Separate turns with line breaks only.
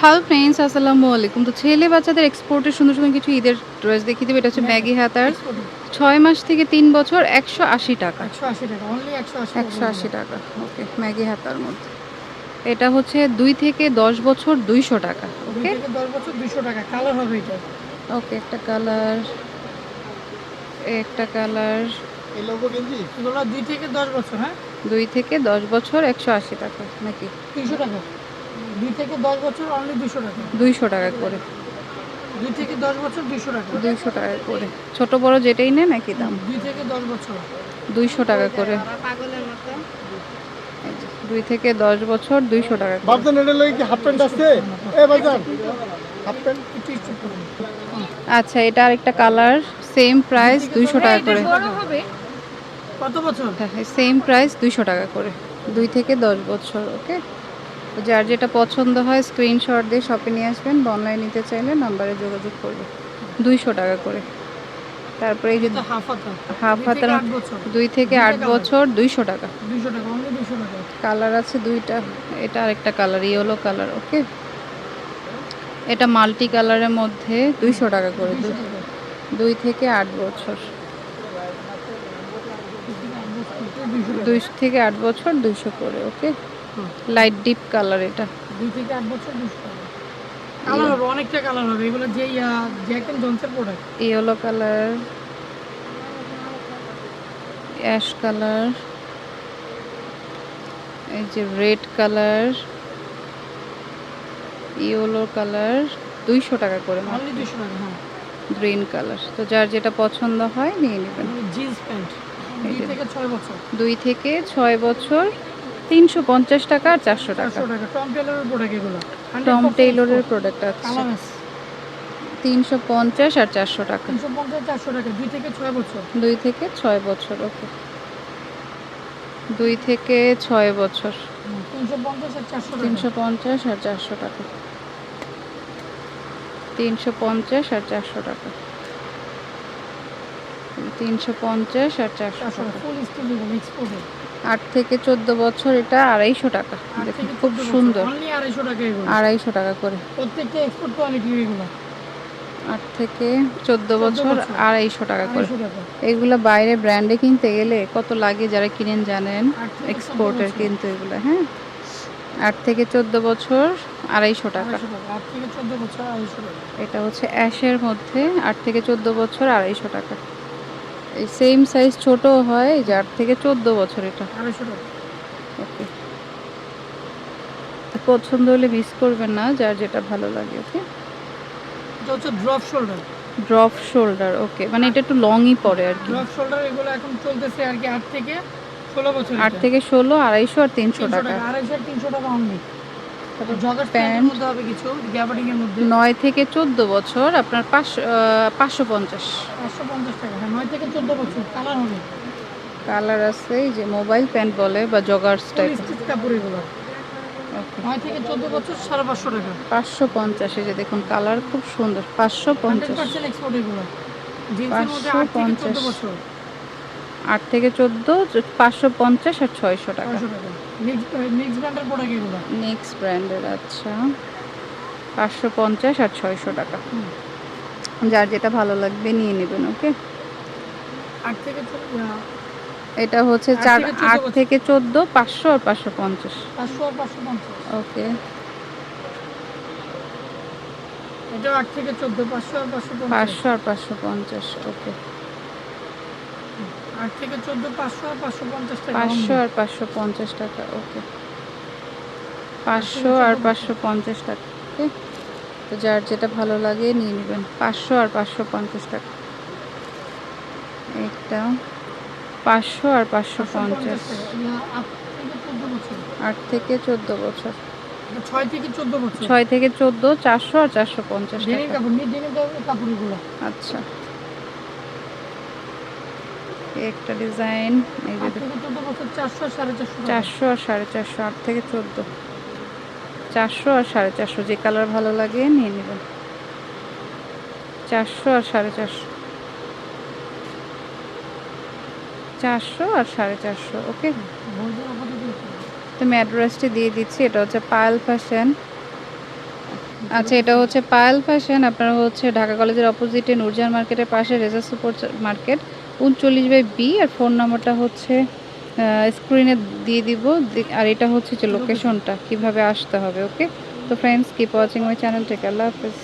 Hello friends আসসালামু আলাইকুম তো ছেলে বাচ্চাদের এক্সপোর্টের সুন্দর সুন্দর কিছু ঈদের ড্রেস দেখিয়ে দেবে। এটা হচ্ছে ম্যাগি হাতার ছয় মাস থেকে তিন বছর একশো আশি টাকা।
একশো আশি টাকা
ওকে ম্যাগি হাতার মধ্যে। এটা হচ্ছে দুই থেকে দশ বছর দুইশো টাকা। ওকে
দশ বছর দুশো টাকা। কালার হবে এটা।
ওকে একটা কালার একটা কালার
দুই থেকে দশ বছর হ্যাঁ?
দুই থেকে দশ বছর একশো আশি টাকা নাকি?
তিনশো টাকা। দুই থেকে দশ বছর অনলি দুশো টাকা।
দুইশো টাকা করে।
দুই থেকে দশ বছর দুশো টাকা।
দুইশো টাকা করে। ছোট বড় যেটাই নেয় নাকি দাম?
দুই থেকে দশ বছর।
দুইশো টাকা করে। দুই থেকে দশ বছর দুইশো টাকা করে।
বাবজান এটা লই কি হাফ প্যান্ট আছে? এ বাবজান হাফ প্যান্ট।
আচ্ছা এটা আরেকটা কালার সেম প্রাইস দুইশো টাকা করে।
কত বছর?
সেম প্রাইস দুইশো টাকা করে। দুই থেকে দশ বছর ওকে যার যেটা পছন্দ হয় স্ক্রিনশট দিয়ে শপে নিয়ে আসবেন বা অনলাইন নিতে চাইলে নাম্বারে যোগাযোগ করবে দুইশো টাকা করে। তারপরে এই যে
হাফ
হাতার। দুই থেকে আট বছর। দুইশো টাকা। কালার আছে দুইটা। এটা আরেকটা কালার ইয়েলো কালার ওকে এটা মাল্টি কালারের মধ্যে দুইশো টাকা করে। দুই থেকে আট বছর। দুই থেকে আট বছর। দুইশো করে ওকে লাইট ডিপ কালার এটা।
দুই থেকে আট বছর দুশো টাকা কালার হবে অনেকটা কালার হবে। এগুলো যে Jack and জনসের product
yellow colour ash colour এই যে রেড কালার ইয়েলো কালার দুইশো টাকা করে
টাকা হ্যাঁ।
গ্রিন কালার তো যার যেটা পছন্দ হয় নিয়ে নেবেন।
জিন্স প্যান্ট দুই থেকে ছয় বছর
তিনশো পঞ্চাশ টাকা আর চারশো টাকা।
টম
টেইলরের প্রোডাক্ট আছে। তিনশো পঞ্চাশ আর চারশো টাকা।
চারশো দুই থেকে ছয় বছর।
দুই থেকে ছয় বছর ওকে। দুই থেকে ছয় বছর।
তিনশো পঞ্চাশ আর চারশো টাকা।
তিনশো পঞ্চাশ আর চারশো টাকা। তিনশো পঞ্চাশ আর চারশো টাকা। আট থেকে চোদ্দ বছর এটা আড়াইশো টাকা। দেখুন খুব সুন্দর।
আড়াইশো টাকা
করে।
প্রত্যেকটা এক্সপোর্ট কোয়ালিটি এগুলো।
আট থেকে চোদ্দ বছর। আড়াইশো টাকা করে। এগুলো বাইরে ব্র্যান্ডে কিনতে গেলে কত লাগে যারা কিনেন জানেন? এক্সপোর্টের কিন্তু এগুলো হ্যাঁ? আট থেকে চোদ্দ বছর আড়াইশো টাকা। এটা হচ্ছে অ্যাশের মধ্যে আট থেকে চোদ্দ বছর আড়াইশো টাকা। এই সেম সাইজ ছোট হয় এই যে আট থেকে চোদ্দ বছর এটা। ওকে পছন্দ হলে মিস করবেন না যার যেটা ভালো লাগে okay
drop shoulder
drop shoulder okay মানে এটা একটু লংই পড়ে আর কি।
ড্রপ শোল্ডার এগুলো এখন চলতেছে আর কি আট থেকে ষোলো বছর
আট থেকে ষোলো আড়াইশো আর তিনশো টাকা।
আড়াইশো আর তিনশো টাকা অনলি
প্যান্ট। নয় থেকে চোদ্দ বছর আপনার পাঁচশো পাঁচশো পঞ্চাশ।
পাঁচশো পঞ্চাশ হ্যাঁ কালার
কালার আছে এই যে মোবাইল প্যান্ট বলে বা জগার্স টাইপ
পাঁচশো টাকা।
পাঁচশো পঞ্চাশ এই যে দেখুন কালার খুব সুন্দর পাঁচশো পঞ্চাশ।
জিন্সের মধ্যে আট থেকে চোদ্দ
550
বছর
আট থেকে চোদ্দ পাঁচশো পঞ্চাশ আর ছয়শো টাকা নেক্সট ব্র্যান্ডের আচ্ছা। পাঁচশো পঞ্চাশ আর ছয়শো টাকা। যার যেটা ভালো লাগবে নিয়ে নেবেন ওকে? এটা হচ্ছে চার আট থেকে চোদ্দ পাঁচশো আর পাঁচশো পঞ্চাশ। ওকে।
পাঁচশো আর পাঁচশো পঞ্চাশ
ওকে।
আট থেকে চোদ্দ পাঁচশো আর পাঁচশো পঞ্চাশ টাকা
পাঁচশো আর পাঁচশো পঞ্চাশ টাকা ওকে। পাঁচশো আর পাঁচশো পঞ্চাশ টাকা ওকে। তো যার যেটা ভালো লাগে নিয়ে নেবেন। পাঁচশো আর পাঁচশো পঞ্চাশ টাকা। একটা পাঁচশো আর পাঁচশো পঞ্চাশ আট থেকে চোদ্দ বছর।
ছয় থেকে চোদ্দ বছর।
ছয় থেকে চোদ্দ চারশো আর চারশো পঞ্চাশ আচ্ছা। একটা ডিজাইন এই যে
বছর চারশো আর সাড়ে চারশো
আট থেকে চোদ্দ। চারশো আর সাড়ে চারশো যে কালার ভালো লাগে নিয়ে নেবেন। চারশো আর সাড়ে চারশো। চারশো আর সাড়ে চারশো ওকে?
বলছি আপাতত এগুলো।
তো আমি অ্যাড্রেসটি দিয়ে দিচ্ছি এটা হচ্ছে পায়েল ফ্যাশন আচ্ছা এটা হচ্ছে পায়েল ফ্যাশন আপনারা হচ্ছে ঢাকা কলেজের অপোজিটে নুরজাহান মার্কেটের পাশে রেজা সুপার মার্কেট উনচল্লিশ বাই বি আর ফোন নাম্বারটা হচ্ছে স্ক্রিনে দিয়ে দিব। আর এটা হচ্ছে যে লোকেশনটা কীভাবে আসতে হবে ওকে তো friends keep watching my channel থেকে আল্লাহ হাফেজ।